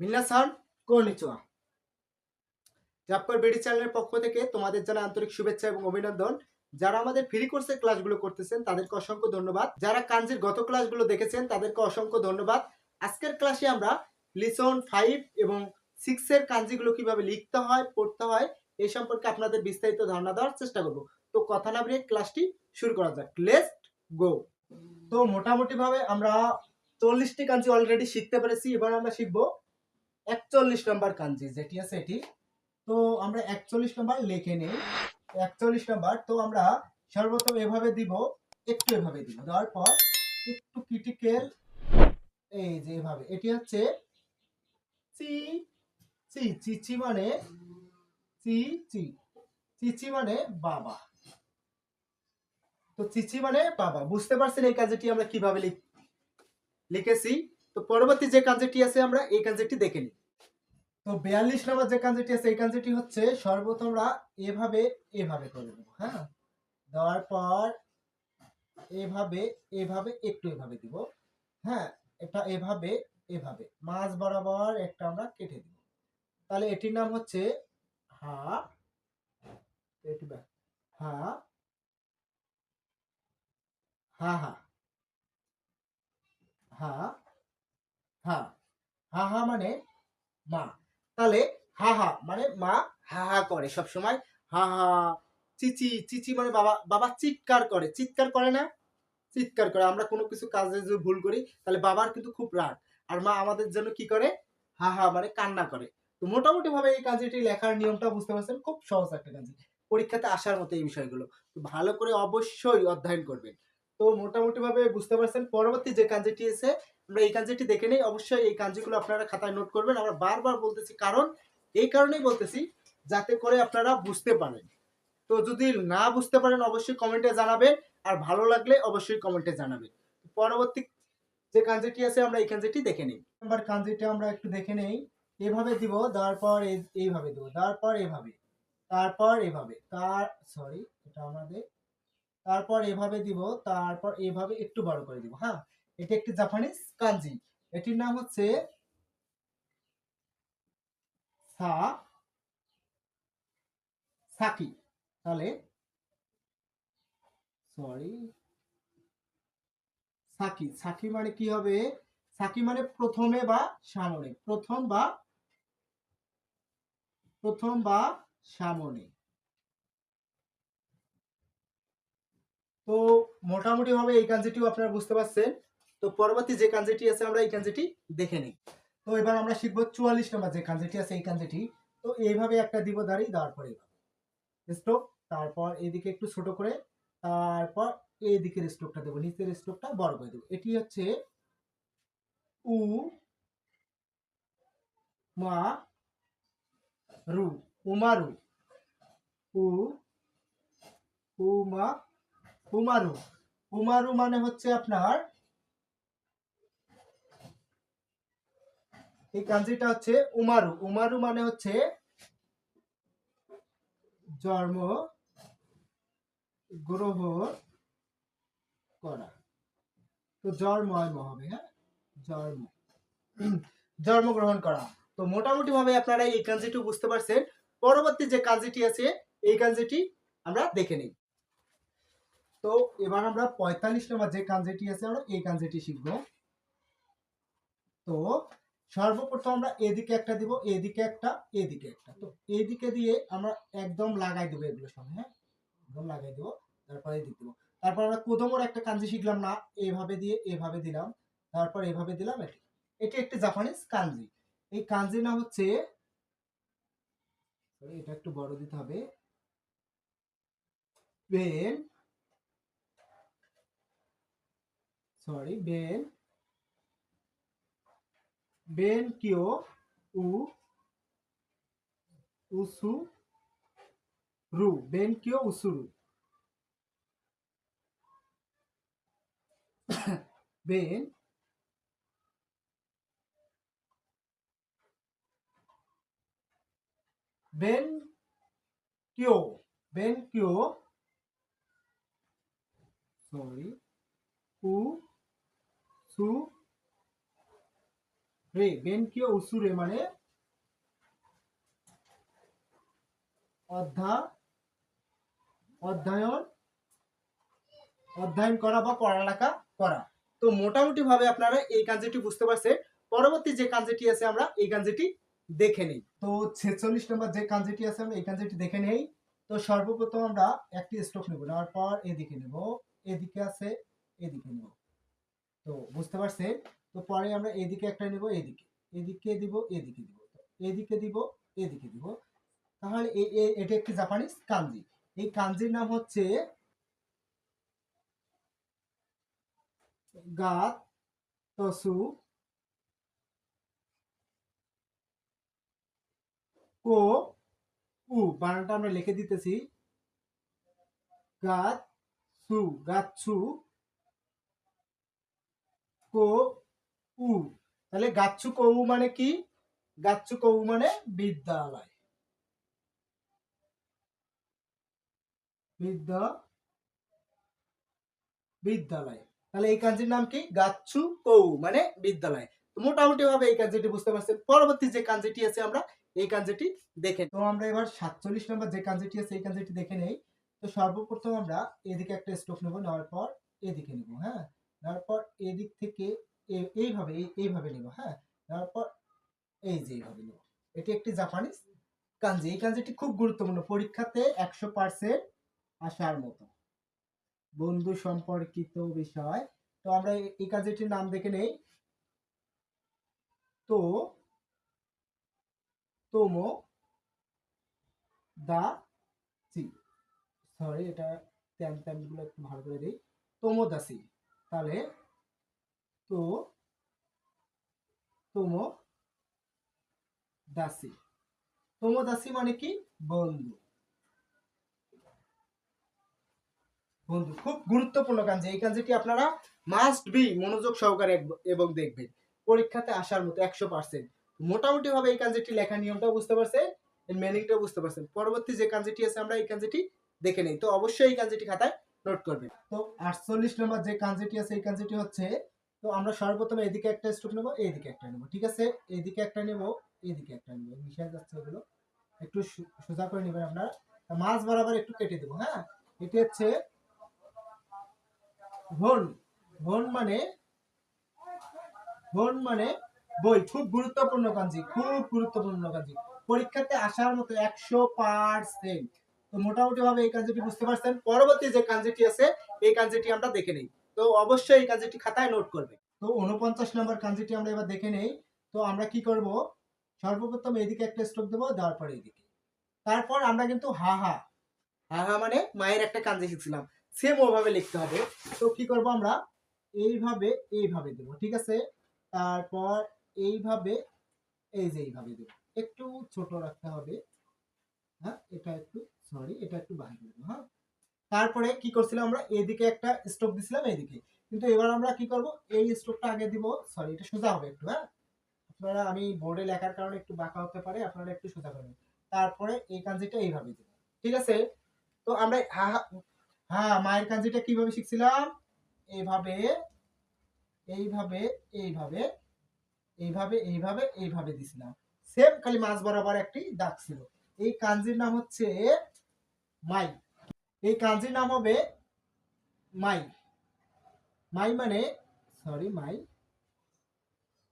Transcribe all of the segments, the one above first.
মিন্নাসান কর্নিচুয়া জাপ্পার BD চ্যানেলের পক্ষ থেকে তোমাদের জানা আন্তরিক শুভেচ্ছা এবং অভিনন্দন। যারা আমাদের ফ্রি কোর্সের ক্লাসগুলো করতেছেন, তাদেরকে অসংখ্য ধন্যবাদ। যারা কাঞ্জির গত ক্লাসগুলো দেখেছেন, তাদেরকে অসংখ্য ধন্যবাদ। আজকের ক্লাসে আমরা লিসন ফাইভ এবং সিক্স এর কাঞ্জিগুলো কীভাবে লিখতে হয়, পড়তে হয় এই সম্পর্কে আপনাদের বিস্তারিত ধারণা দেওয়ার চেষ্টা করব। তো কথা না বেরিয়ে ক্লাসটি শুরু করা যাক। লেটস গো তো মোটামুটি ভাবে আমরা চল্লিশটি কাঞ্জি অলরেডি শিখতে পেরেছি, এবার আমরা শিখব একচল্লিশ নম্বর কাঞ্জি যেটি আছে এটি। তো আমরা একচল্লিশ নম্বর লিখে নেই। একচল্লিশ নম্বর, তো আমরা সর্বপ্রথম এভাবে দিব, একটু এভাবে দিব। দেওয়ার পর একটু ক্রিটিক্যাল এই যে এভাবে। এটি হচ্ছে চি চি চিচি মানে চি চি। চিচি মানে বাবা। তো চিচি মানে বাবা। বুঝতে পারছেন এই কাজটি আমরা কীভাবে লিখ লিখেছি? তো পরবর্তী যে কাঞ্জিটি আছে, আমরা এই কাঞ্জিটি দেখে নিই। তো বিয়াল্লিশ নম্বর যে কাঞ্জিটি আছে, এই কাঞ্জিটি হচ্ছে সর্বপ্রথম এভাবে এভাবে করে দেবো হ্যাঁ? দেওয়ার পর এভাবে এভাবে, একটু এভাবে দিব হ্যাঁ? এটা এভাবে এভাবে মাছ বরাবর একটা আমরা কেটে দিব। তাহলে এটির নাম হচ্ছে হা এটি। হা হা হা হা হা হা হা মানে মা। তাহলে হা হা মানে মা হা হা করে সব সময় হা হা চিচি চিচি মানে বাবা বাবা চিৎকার করে। চিৎকার করে না? চিৎকার করে। আমরা কোনো কিছু কাজে যদি ভুল করি, তাহলে বাবার কিন্তু খুব রাগ। আর মা আমাদের জন্য কি করে? হা হা মানে কান্না করে। তো মোটামুটি ভাবে এই কাজটি লেখার নিয়মটা বুঝতে পারছেন? খুব সহজ একটা কাজ। পরীক্ষাতে আসার মতো এই বিষয়গুলো। তো ভালো করে অবশ্যই অধ্যয়ন করবেন। তো মোটামুটি ভাবে বুঝতে পারছেন? পরবর্তী যে কাঞ্জিটি আছে আমরা এই কাঞ্জিটি দেখে নেই। অবশ্যই এই কাঞ্জিগুলো আপনারা খাতায় নোট করবেন। আমরা বারবার বলতেছি, কারণ এই কারণেই বলতেছি, যাতে করে আপনারা বুঝতে পারেন। তো যদি না বুঝতে পারেন, অবশ্যই কমেন্টে জানাবেন। আর ভালো লাগলে অবশ্যই কমেন্টে জানাবেন। পরবর্তী যে কাঞ্জিটি আছে, আমরা এই কাঞ্জিটি দেখে নিই। নাম্বার কাঞ্জিটা আমরা একটু দেখে নেই। এভাবে দিব দেওয়ার পর এইভাবে দিব দেওয়ার পর এভাবে, তারপর এভাবে, তার সরি এটা আমাদের, তারপর এভাবে দিব, তারপর এভাবে একটু বড় করে দিব হ্যাঁ? এটা একটি জাপানিজ কাঞ্জি এটির নাম হচ্ছে সা, সাকি। তাহলে সরি সাকি। সাকি মানে কি হবে? সাকি মানে প্রথমে বা সামনে। প্রথম বা প্রথম বা সামনে। তো মোটামুটি ভাবে এই কাঞ্জিটিও আপনারা বুঝতে পারছেন। তো পরবর্তী যে কাঞ্জিটি আছে, আমরা এই কাঞ্জিটি দেখে নিই। তো এবার আমরা শিখব চুয়াল্লিশ নম্বর যে কাঞ্জিটি আছে, এই কাঞ্জিটি তো এইভাবে একটা দিব দাঁড়িয়ে দেওয়ার পরে এইভাবে। স্ট্রোক তারপর এদিকে একটু ছোট করে, তারপর এই দিকের স্ট্রোকটা দেবো, নিচের স্ট্রোকটা বড় করে দেবো। এটি হচ্ছে উ মা রু উমারু উ, উমা উমারু উমারু মানে হচ্ছে আপনার এই কাঞ্জিটা হচ্ছে উমারু। উমারু মানে হচ্ছে জন্ম গ্রহণ করা। তো জন্ময় হবে হ্যাঁ? জন্ম। জন্মগ্রহণ করা। তো মোটামুটি ভাবে আপনারা এই কাঞ্জিটি বুঝতে পারছেন। পরবর্তী যে কাঞ্জিটি আছে, এই কাঞ্জিটি আমরা দেখে নিই। তো এবার আমরা পঁয়তাল্লিশ নম্বর যে কাঞ্জিটি আছে, আমরা এই কাঞ্জিটি শিখব। তো সর্বপ্রথম আমরা এদিকে একটা দিব, এদিকে একটা এদিকে একটা। তো এদিকে দিয়ে আমরা একদম লাগাই দেবো এগুলোর সঙ্গে হ্যাঁ? একদম লাগাই দেবো, তারপরে এদিক দেবো। তারপর আমরা কোদমোর একটা কাঞ্জি শিখলাম না এভাবে দিয়ে এভাবে দিলাম, তারপর এভাবে দিলাম, এটি। এটি একটি জাপানিজ কাঞ্জি। এই কাঞ্জির নাম হচ্ছে এটা একটু বড় দিতে হবে। বেন সরি বেন বেন কিও উ উসু রু বেন কিও উসুরু বেন বেন কিও বেন কিও সরি উ সু বেনকিও উসুরে মানে অধ্যা, অধ্যয়ন অধ্যয়ন করা বা পড়ালেখা করা। তো মোটামুটি ভাবে আপনারা এই কাঞ্জিটি বুঝতে পারছেন। পরবর্তী যে কাঞ্জিটি আছে আমরা এই কাঞ্জিটি দেখে নিই। তো ছেচল্লিশ নম্বর যে কাঞ্জিটি আছে আমরা এই দেখে নেই। তো সর্বপ্রথম আমরা একটি স্ট্রোক নেব, নেওয়ার পর এদিকে নেব, এদিকে আছে, এদিকে নেব। তো বুঝতে পারছেন? তো পরে আমরা এদিকে একটা নেব, এদিকে। এদিকে দিব এদিকে দিব। এদিকে দিব এদিকে দিব। তাহলে এটা একটি জাপানিজ কাঞ্জি। এই কাঞ্জির নাম হচ্ছে গাত কো, উ। বানানটা আমরা লিখে দিতেছি। গাত সু, কো উ। তাহলে গাচ্ছু কৌ মানে কি? গাচ্ছু কৌ মানে বিদ্যালয়। বিদ্যা বিদ্যালয়। তাহলে এই কাঞ্জির নাম কি? গাচ্ছু কৌ মানে বিদ্যালয়। মোটামুটি ভাবে এই কাঞ্জিটি বুঝতে পারছেন। পরবর্তী যে কাঞ্জিটি আছে আমরা এই কাঞ্জিটি দেখে তো আমরা এবার সাতচল্লিশ নম্বর যে কাঞ্জিটি আছে এই কাঞ্জিটি দেখে নেই। তো সর্বপ্রথম আমরা এদিকে একটা স্ট্রোক নেব, নেওয়ার পর এদিকে নেব হ্যাঁ? নেওয়ার পর এদিক থেকে এইভাবে এইভাবে নেব হ্যাঁ? নেওয়ার এই যে এইভাবে নেব। এটি একটি জাপানিজ কাঞ্জি এই কাঞ্জিটি খুব গুরুত্বপূর্ণ। পরীক্ষাতে একশো পার্সেন্ট আসার মতো। বন্ধু সম্পর্কিত বিষয়। তো আমরা এই- কাঞ্জিটির নাম দেখে নেই। তো, তোমো দা সি সরি এটা ট্যান ট্যানগুলো একটু ভালো করে দিই। তোমোদাসি তাহলে তো তোমো দাসি তোমোদাসি মানে কি? বন্ধু। বন্ধু, খুব গুরুত্বপূর্ণ কাঞ্জি। এই কাঞ্জিটি আপনারা মাস্ট বি মনোযোগ সহকারে এবং দেখবেন। পরীক্ষাতে আসার মতো একশো পার্সেন্ট মোটামুটি ভাবে এই কাঞ্জিটি লেখা নিয়মটাও বুঝতে পারছেন, এর মিনিংটাও বুঝতে পারছেন। পরবর্তী যে কাঞ্জিটি আছে, আমরা এই কাঞ্জিটি দেখে নেই। তো অবশ্যই এই কাঞ্জিটি খাতায় নোট করবেন। তো আটচল্লিশ নম্বর যে কাঞ্জিটি আছে, এই কাঞ্জিটি হচ্ছে তো আমরা সর্বপ্রথম এদিকে একটা স্ট্রোক নেব এইদিকে একটা নেব, ঠিক আছে? এইদিকে একটা নেব এইদিকে একটা নেব। মিশে যাচ্ছে এগুলো। একটু সোজা করে নেবেন আপনারা। মাছ বরাবর একটু কেটে দেবো হ্যাঁ? এটি হচ্ছে ভন ভন মানে ভন মানে বই। খুব গুরুত্বপূর্ণ কাঞ্জি, খুব গুরুত্বপূর্ণ কাঞ্জি। পরীক্ষাতে আসার মতো একশো পার্সেন্ট। তো মোটামুটি ভাবে এই কাঞ্জিটি বুঝতে পারছেন। পরবর্তী যে কাঞ্জিটি আছে, এই কাঞ্জিটি আমরা দেখে নেই। তো অবশ্যই এই কাঞ্জিটি খাতায় নোট করবে। তো উনপঞ্চাশ নম্বর কাঞ্জিটি আমরা এবার দেখে নেই। তো আমরা কি করব? সর্বপ্রথম এদিকে একটা স্ট্রোক দেবো দেওয়ার পর এদিকে তারপর আমরা কিন্তু হা হা হা হা মানে মায়ের একটা কাঞ্জি শিখছিলাম। সেম ওভাবে লিখতে হবে। তো কি করব আমরা? এইভাবে এইভাবে দেবো, ঠিক আছে? তারপর এইভাবে, এই যে এইভাবে দেবো। একটু ছোট রাখতে হবে। হ্যাঁ এটা একটু সরি এটা একটু বাইরে দেবো হ্যাঁ? তারপরে কি করছিলাম আমরা? এদিকে একটা স্ট্রোক দিছিলাম এইদিকে। কিন্তু এবার আমরা কি করব? এই স্ট্রোকটা আগে দিব সরি এটা সোজা হবে একটু হ্যাঁ? আপনারা, আমি বোর্ডে লেখার কারণে একটু বাঁকা হতে পারে, আপনারা একটু সোজা করবেন তারপরে এই কাঞ্জিটা এইভাবে দেবো, ঠিক আছে? তো আমরা হ্যাঁ মায়ের কাঞ্জিটা কীভাবে শিখছিলাম? এইভাবে এইভাবে এইভাবে এইভাবে এইভাবে এইভাবে দিছিলাম। সেম খালি মাছ বরাবর একটি দাগ ছিল। এই কাঞ্জির নাম হচ্ছে মাই। এই কাঞ্জির নাম হবে মাই। মাই মানে সরি মাই।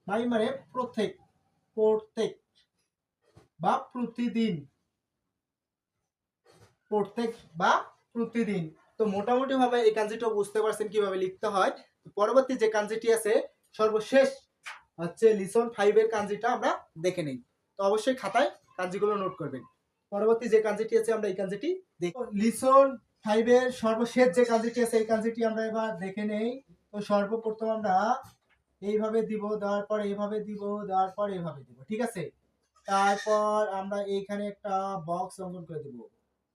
মাই মানে প্রত্যেক প্রত্যেক বা প্রতিদিন। প্রত্যেক বা প্রতিদিন। তো মোটামুটি ভাবে এই কাঞ্জিটা বুঝতে পারছেন কীভাবে লিখতে হয়। পরবর্তী যে কাঞ্জিটি আছে, সর্বশেষ হচ্ছে লিসন ফাইভ এর কাঞ্জিটা আমরা দেখে নেই। তো অবশ্যই খাতায় কাঞ্জিগুলো নোট করবেন। পরবর্তী যে কাঞ্জিটি আছে, আমরা এই কাঞ্জিটি দেখব লিসন ফাইভ এর সর্বশেষ যে কাঞ্জিটি আছে, এই কাঞ্জিটি আমরা এবার দেখে নেই। তো সর্বপ্রথম আমরা এইভাবে দিব, দেওয়ার পর এইভাবে দিব, দেওয়ার পর এইভাবে দিব, ঠিক আছে? তারপর আমরা এইখানে একটা বক্স অঙ্কন করে দিব।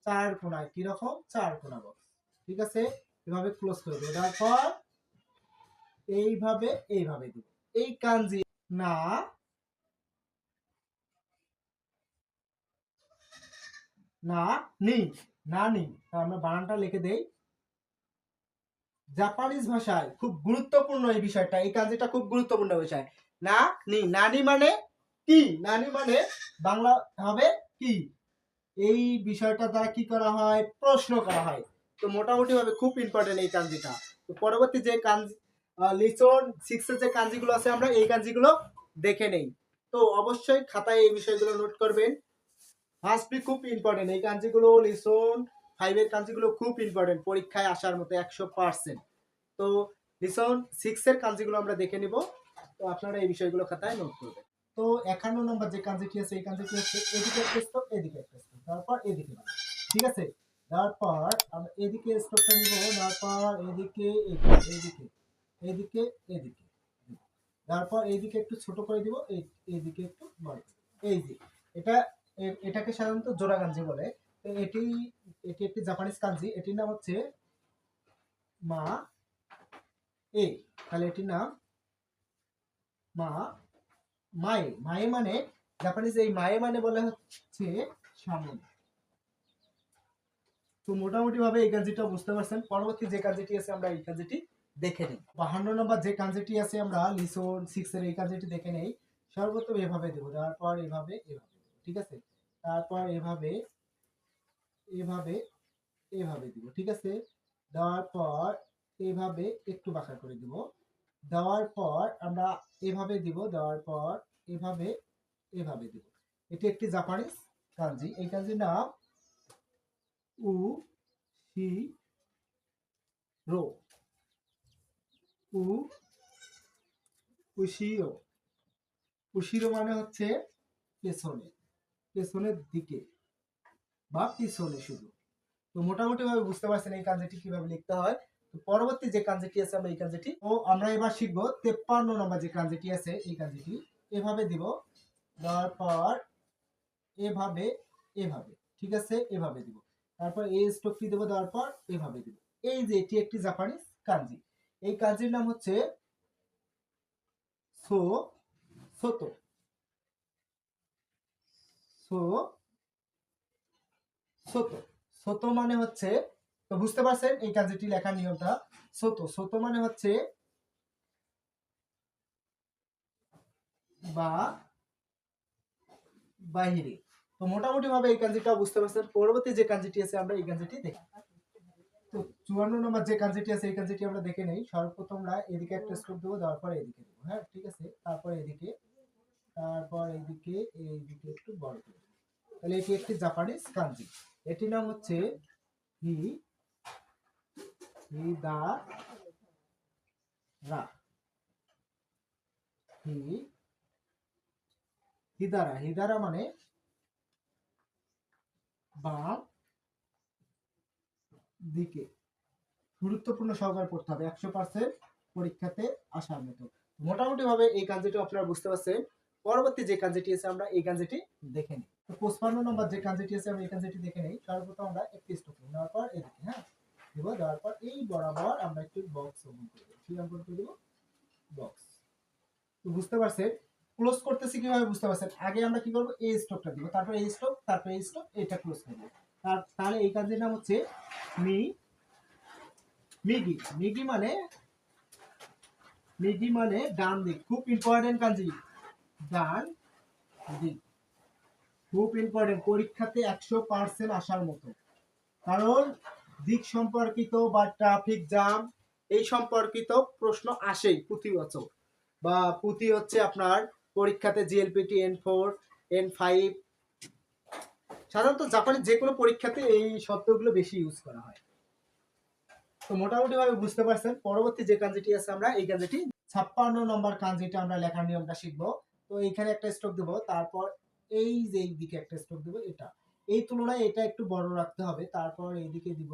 চার কোনায় কীরকম? চার কোনা বক্স ঠিক আছে? এভাবে ক্লোজ করে দেবো তারপর এইভাবে এইভাবে দিব। এই কাঞ্জি, না না, নি না, নি। আমরা বানানটা লিখে দেই। জাপানিজ ভাষায় খুব গুরুত্বপূর্ণ এই বিষয়টা, এই কাঞ্জিটা খুব গুরুত্বপূর্ণ বিষয়। না, নি নানি মানে কি? নানি মানে বাংলা হবে কি? এই বিষয়টা দ্বারা কি করা হয়? প্রশ্ন করা হয়। তো মোটামুটি ভাবে খুব ইম্পর্টেন্ট এই কাঞ্জিটা। তো পরবর্তী যে কাঞ্জি লিসন সিক্সের যে কাঞ্জিগুলো আছে, আমরা এই কাঞ্জিগুলো দেখে নেই। তো অবশ্যই খাতায় এই বিষয়গুলো নোট করবেন। ফার্স্ট বি খুব ইম্পর্টেন্ট এই কাঞ্জিগুলো লিসন ফাইভের কাঞ্জিগুলো খুব ইম্পর্টেন্ট পরীক্ষায় আসার মতো একশো পার্সেন্ট তো লিসন সিক্সের কাঞ্জিগুলো আমরা দেখে নিব। তো আপনারা এই বিষয়গুলো খাতায় নোট করবেন। তো একান্ন নম্বর যে কাঞ্জিটি আছে, এই কাঞ্জিটি হচ্ছে এদিকে স্টপ এদিকে স্টপ তারপর এদিকে ঠিক আছে? তারপর আমরা এদিকে স্টপটা নিব। তারপর এদিকে এদিকে এদিকে এদিকে তারপর এইদিকে একটু ছোট করে দিব, এই, এইদিকে একটু বড় এই যে, এটা এটাকে সাধারণত জোড়া কাঞ্জি বলে। এটি এটি একটি জাপানিজ কাঞ্জি। এটির নাম হচ্ছে মা এ। তাহলে এটির নাম মা মায়ে। মায়ে মানে জাপানিজ এই মায়ে মানে বলে হচ্ছে সামন তো মোটামুটি ভাবে এই কাঞ্জিটা বুঝতে পারছেন। পরবর্তী যে কাঞ্জিটি আছে, আমরা এই কাঞ্জিটি দেখে নিই। বাহান্ন নম্বর যে কাঞ্জিটি আছে, আমরা লিসন সিক্স এর এই কাঞ্জিটি দেখে নেই। সর্বপ্রথম এভাবে দেবো, তারপর এভাবে এভাবে। ঠিক আছে? তারপর এভাবে এভাবে এভাবে দিব, ঠিক আছে? দেওয়ার পর এভাবে একটু বাঁকা করে দিব। দেওয়ার পর আমরা এভাবে দিব, দেওয়ার পর এভাবে এভাবে দিব। এটি একটি জাপানিজ কাঞ্জি। এই কাঞ্জির নাম উ সি রো। উ উশিরো উশিরো মানে হচ্ছে পেছনে। পেছনের দিকে বা পিছনে শুধু। তো মোটামুটি ভাবে বুঝতে পারছেন এই কাঞ্জিটি কীভাবে লিখতে হয়। তো পরবর্তী যে কাঞ্জিটি আছে, আমরা এই কাঞ্জিটি ও, আমরা এবার শিখব তেপ্পান্ন নম্বর যে কাঞ্জিটি আছে, এই কাঞ্জিটি এভাবে দিব। দেওয়ার পর এভাবে এভাবে, ঠিক আছে? এভাবে দিব। তারপর এই স্ট্রোকটি দেবো দেওয়ার পর এভাবে দিব। এই যে এটি একটি জাপানিজ কাঞ্জি এই কাঞ্জির নাম হচ্ছে সো সোতো সো মানে হচ্ছে, তো বুঝতে পারছেন এই কাজটি লেখার নিয়মটা? সোতো সোতো মানে হচ্ছে, বা বাহিরে। তো মোটামুটি ভাবে এই কাঞ্জিটা বুঝতে পারছেন। পরবর্তী যে কাঞ্জিটি আছে, আমরা এই কাঞ্জিটি দেখি। তো চুয়ান্ন নম্বর যে কাঞ্জিটি আছে, এই কাঞ্জিটি আমরা দেখে নেই। সর্বপ্রথম এদিকে একটা স্ট্রোক দেবো দেওয়ার পর এদিকে দেবো হ্যাঁ ঠিক আছে? তারপর এদিকে তারপর এইদিকে এইদিকে একটু বড় করে তাহলে এটি একটি জাপানিজ কাঞ্জি এটির নাম হচ্ছে হি হি দা, রা। হি হিদারা হিদারা মানে বাম দিকে। গুরুত্বপূর্ণ সহকারে পড়তে হবে। একশো পার্সেন্ট পরীক্ষাতে আসার মতো। মোটামুটি ভাবে এই কাঞ্জিটি আপনারা বুঝতে পারছেন। পরবর্তী যে কাঞ্জিটি আছে আমরা এই কাঞ্জিটি দেখে নিই। তো পঁচপান্ন নম্বর যে কাঞ্জিটি আছে আমরা এই কাঞ্জিটি দেখে নিই। সর্বপ্রথম আমরা একটি স্টোক নেওয়ার পর এদিকে হ্যাঁ? দিব, দেওয়ার পর এই বরাবর আমরা একটু বক্স অঙ্কন করে দেবো। কি অঙ্কন করে দেবো? বক্স তো বুঝতে পারছেন? ক্লোজ করতেছি কীভাবে বুঝতে পারছেন? আগে আমরা কি করব? এই স্টকটা দিব। তারপর এই স্টক তারপর এই স্টক এটা ক্লোজ করব। তার, তাহলে এই কাজের নাম হচ্ছে মি মিগি মিগি মানে মিগি মানে ডান দিক। খুব ইম্পর্টেন্ট কাঞ্জি দিক খুব ইম্পর্টেন্ট পরীক্ষাতে একশো পার্সেন্ট আসার মতো। কারণ দিক সম্পর্কিত বা ট্রাফিক জ্যাম এই সম্পর্কিত প্রশ্ন আসেই প্রতি বছর। বা পুঁথি হচ্ছে আপনার পরীক্ষাতে JLPT N four N five সাধারণত জাপানের যে কোনো পরীক্ষাতে এই শব্দগুলো বেশি ইউজ করা হয়। তো মোটামুটি ভাবে বুঝতে পারছেন, পরবর্তী যে কাঞ্জিটি আছে আমরা, এই কাঞ্জিটি ছাপ্পান্ন নম্বর কাঞ্জিটা আমরা লেখার নিয়মটা শিখব। তো এইখানে একটা স্ট্রোক দেবো, তারপর এই যে এই দিকে একটা স্ট্রোক দেবো, এটা। এই তুলনায় এটা একটু বড় রাখতে হবে, তারপর এইদিকে দিব,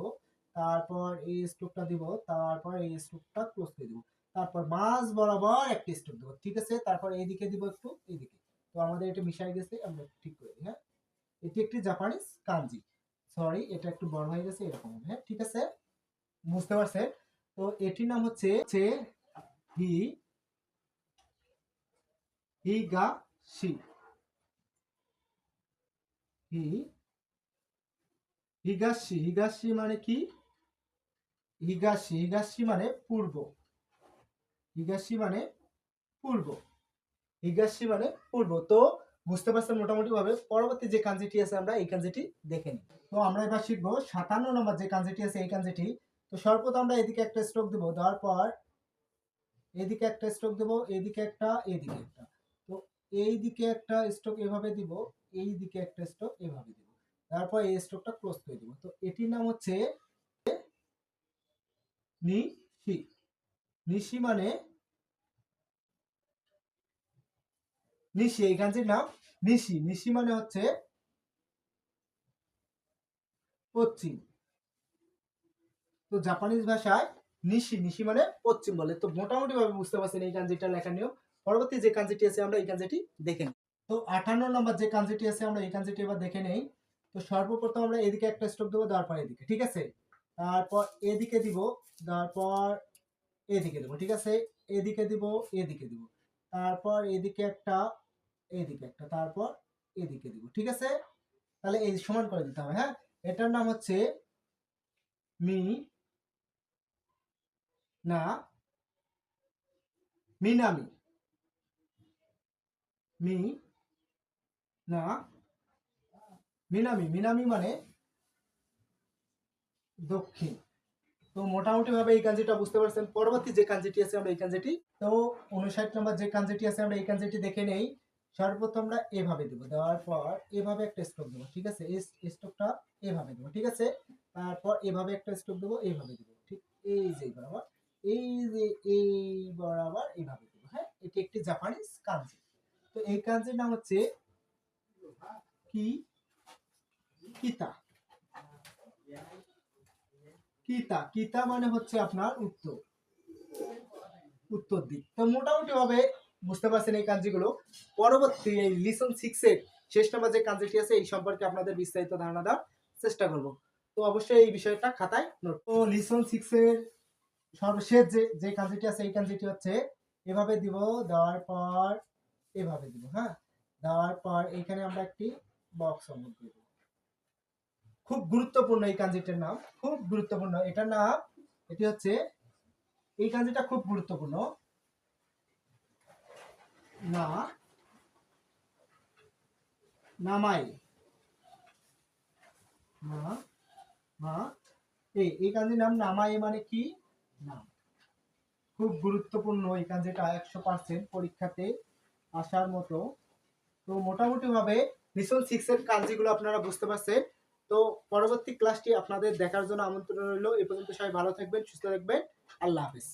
তারপর এই স্ট্রোকটা দিব, তারপর এই স্ট্রোকটা ক্লোজ করে দিব। তারপর মাঝ বরাবর একটা স্ট্রোক দেবো, ঠিক আছে? তারপর এইদিকে দিব একটু, এইদিকে। তো আমাদের এটা মিশাই গেছে, আমরা ঠিক করে দিই হ্যাঁ? এটি একটি জাপানিজ কাঞ্জি সরি এটা একটু বড় হয়ে গেছে, এরকম হ্যাঁ? ঠিক আছে? বুঝতে পারছেন? তো এটির নাম হচ্ছে হচ্ছে হি হি গা সি। হি হিগাসি হিগাসি মানে কি? হিগাসি হিগাসি মানে পূর্ব। হিগাসি মানে পূর্ব। হিগাশি মানে পূর্ব। তো বুঝতে পারছেন মোটামুটি ভাবে পরবর্তী যে কাঞ্জিটি আছে, আমরা এই কাঞ্জিটি দেখে নিই। তো আমরা এবার শিখব সাতান্ন নম্বর যে কাঞ্জিটি আছে, এই কাঞ্জিটি। তো সর্বপ্রথম আমরা এদিকে একটা স্ট্রোক দেবো। দেওয়ার পর এদিকে একটা স্ট্রোক দেবো, এদিকে একটা এদিকে একটা। এই দিকে একটা স্ট্রোক এভাবে দিব, এই দিকে একটা স্ট্রোক এভাবে দিব। তারপর এই স্ট্রোকটা ক্লোজ করে দিব। তো এটির নাম হচ্ছে নিশি নিশি মানে নিশি এই গানটির নাম নিশি নিশি মানে হচ্ছে পশ্চিম। তো জাপানিজ ভাষায় নিশি নিশি মানে পশ্চিম বলে। তো মোটামুটি ভাবে বুঝতে পারছেন এই কাঞ্জিটা লেখা নিয়ম। পরবর্তী যে কাঞ্জিটি আছে, আমরা এই কাঞ্জিটি দেখে নিই তো আঠান্ন নম্বর যে কাঞ্জিটি আছে, আমরা এই কাঞ্জিটি এবার দেখে নেই। তো সর্বপ্রথম আমরা এদিকে একটা স্ট্রোক দেবো তারপর এদিকে, ঠিক আছে? তারপর এদিকে দিব তারপর এদিকে দেবো, ঠিক আছে? এদিকে দিব এদিকে দিব। তারপর এদিকে একটা এদিকে একটা, তারপর এদিকে দিব, ঠিক আছে? তাহলে এই সমান করে দিতে হবে হ্যাঁ? এটার নাম হচ্ছে মি, না, মিনামি। মি, না, মিনামি মিনামি মানে দক্ষিণ। তো মোটামুটি ভাবে এই কাঞ্জিটা বুঝতে পারছেন। পরবর্তী যে কাঞ্জিটি আছে আমরা এই কাঞ্জিটি, তো উনষাট নম্বর যে কাঞ্জিটি আছে আমরা এই কাঞ্জিটি দেখে নেই। সর্বপ্রথম আমরা এভাবে দেবো। দেওয়ার পর এভাবে একটা স্ট্রোক দেবো, ঠিক আছে? এই স্ট্রোকটা এভাবে দেবো, ঠিক আছে? তারপর এভাবে একটা স্ট্রোক দেবো এইভাবে দেবো, ঠিক এই যে বরাবর, এই যে এই বরাবর এইভাবে দেবো হ্যাঁ? এটি একটি জাপানিজ কাঞ্জি। তো এই কাঞ্জির নাম হচ্ছে কি? কিতা। কিতা। কিতা মানে হচ্ছে আপনার উত্তর। উত্তর দিক। তো মোটামুটি ভাবে বুঝতে পারছেন এই কাঞ্জিগুলো পরবর্তী এই লিসন শেষ যে কাঞ্জিটি আছে, এই সম্পর্কে আপনাদের বিস্তারিত ধারণা দেওয়ার চেষ্টা করব। তো অবশ্যই এই বিষয়টা খাতায় নোট তো লিসন সর্বশেষ যে যে কাঞ্জিটি আছে, এই কাঞ্জিটি হচ্ছে এভাবে দিব, দেওয়ার পর এভাবে দিব হ্যাঁ? দেওয়ার পর এখানে আমরা একটি বক্স অঙ্কন করে দেবো। খুব গুরুত্বপূর্ণ এই কাঞ্জিটার নাম, খুব গুরুত্বপূর্ণ। এটার নাম, এটি হচ্ছে, এই কাঞ্জিটা খুব গুরুত্বপূর্ণ। না, নামাই। না মা এই এই কাঞ্জির নাম নামাই মানে কি? নাম। খুব গুরুত্বপূর্ণ এই কাঞ্জিটা একশো পার্সেন্ট পরীক্ষাতে আসার মতো। তো মোটামুটি ভাবে মিশন সিক্সের যেগুলো আপনারা বুঝতে পারছেন। তো পরবর্তী ক্লাসটি আপনাদের দেখার জন্য আমন্ত্রণ রইল। এ পর্যন্ত সবাই ভালো থাকবেন, সুস্থ থাকবেন। আল্লাহ হাফিজ।